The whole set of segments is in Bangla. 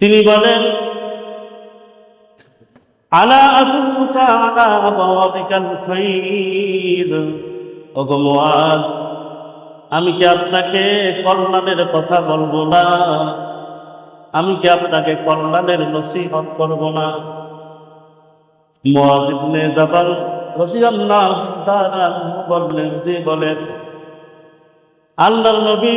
তিনি বলেন আমি কি আপনাকে কল্যাণের কথা বলব না? আমি কি আপনাকে কল্যাণের নসিহত করব না? মুআজ ইবনে জাবাল রাদিয়াল্লাহু বললেন, যে বলেন আল্লাহর নবী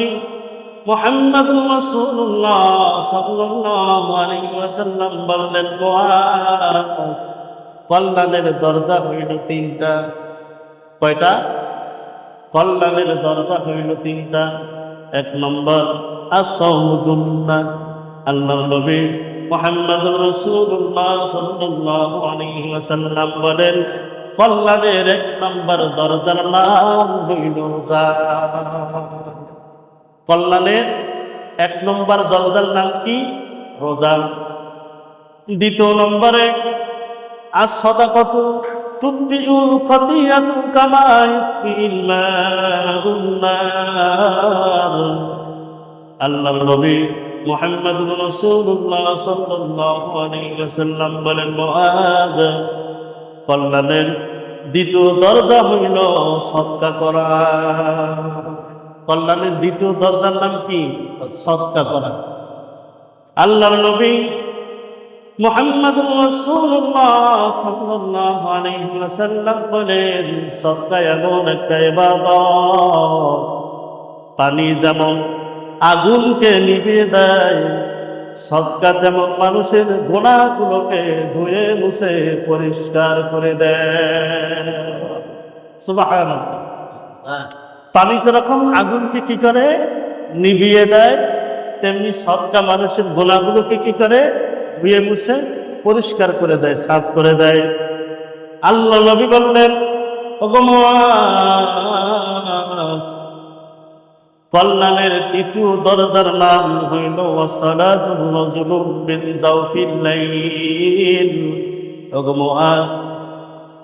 আলাইহি ওয়াসাল্লাম বললেন কল্যাণের দরজা হইল তিনটা। কয়টা? কল্যাণের দরজা হইল তিনটা। এক নম্বর আসাউজুন্না আল্লাহর নবী মুহাম্মদুর রাসূলুল্লাহ সাল্লাল্লাহু বলেন কল্যাণের এক নম্বর দরজার নাম হইল রোজা। কল্যাণের এক নম্বর দরজার নাম কি? রোজা। দ্বিতীয় নম্বরে আর সদা কত তুদ্দিউল খতিয়াতু কামা ইউদ্দিল মাউন নার আল্লাহর নবী মুহাম্মদুর রাসূলুল্লাহ সাল্লাল্লাহু আলাইহি ওয়াসাল্লাম বলেন মুআজ কল্যাণের দ্বিতীয় দরজা হইল সৎকা করা। কল্যাণের দ্বিতীয় দরজার নাম কি? সৎকা করা। আল্লাহর নবী মোহাম্মদ বলেন, সৎকা এমন একটা ইবাদত। পানি যেমন আগুনকে নিভিয়ে দেয় সৎকা যেমন মানুষের গোনাগুলোকে ধুয়ে মুছে পরিষ্কার করে দেয়। পানি যেরকম আগুনকে কি করে? নিভিয়ে দেয় তেমনি সৎকা মানুষের গোলাগুলোকে কি করে? ধুয়ে মুছে পরিষ্কার করে দেয় সাফ করে দেয়। আল্লাহ নবী বললেন কল্যাণের তৃতীয় দরজার নাম হইল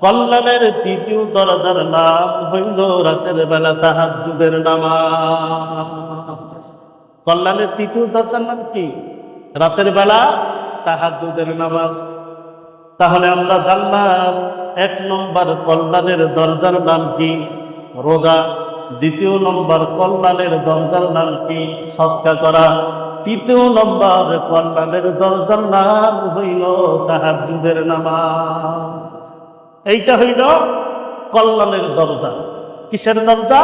কল্যাণের তৃতীয় দরজার নাম হইল রাতের বেলা তাহাজ্জুদের নামাজ। কল্যাণের তৃতীয় দরজার নাম কি? রাতের বেলা তাহাজ্জুদের নামাজ। তাহলে আমরা জানলাম এক নম্বর কল্যাণের দরজার নাম কি? রোজা। দ্বিতীয় নম্বর কল্যাণের দরজার নাম কি? সৎকা করা। তৃতীয় নম্বর কল্যাণের দরজার নাম হইল তাহাজ্জুদের নামাজ। এইটা হইল কল্যাণের দরজা। কিসের দরজা?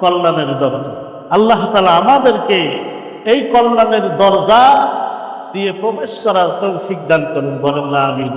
কল্যাণের দরজা। আল্লাহ তালা আমাদেরকে এই কল্যাণের দরজা দিয়ে প্রবেশ করার তৌফিক দান করুন, বলেন না আমিন।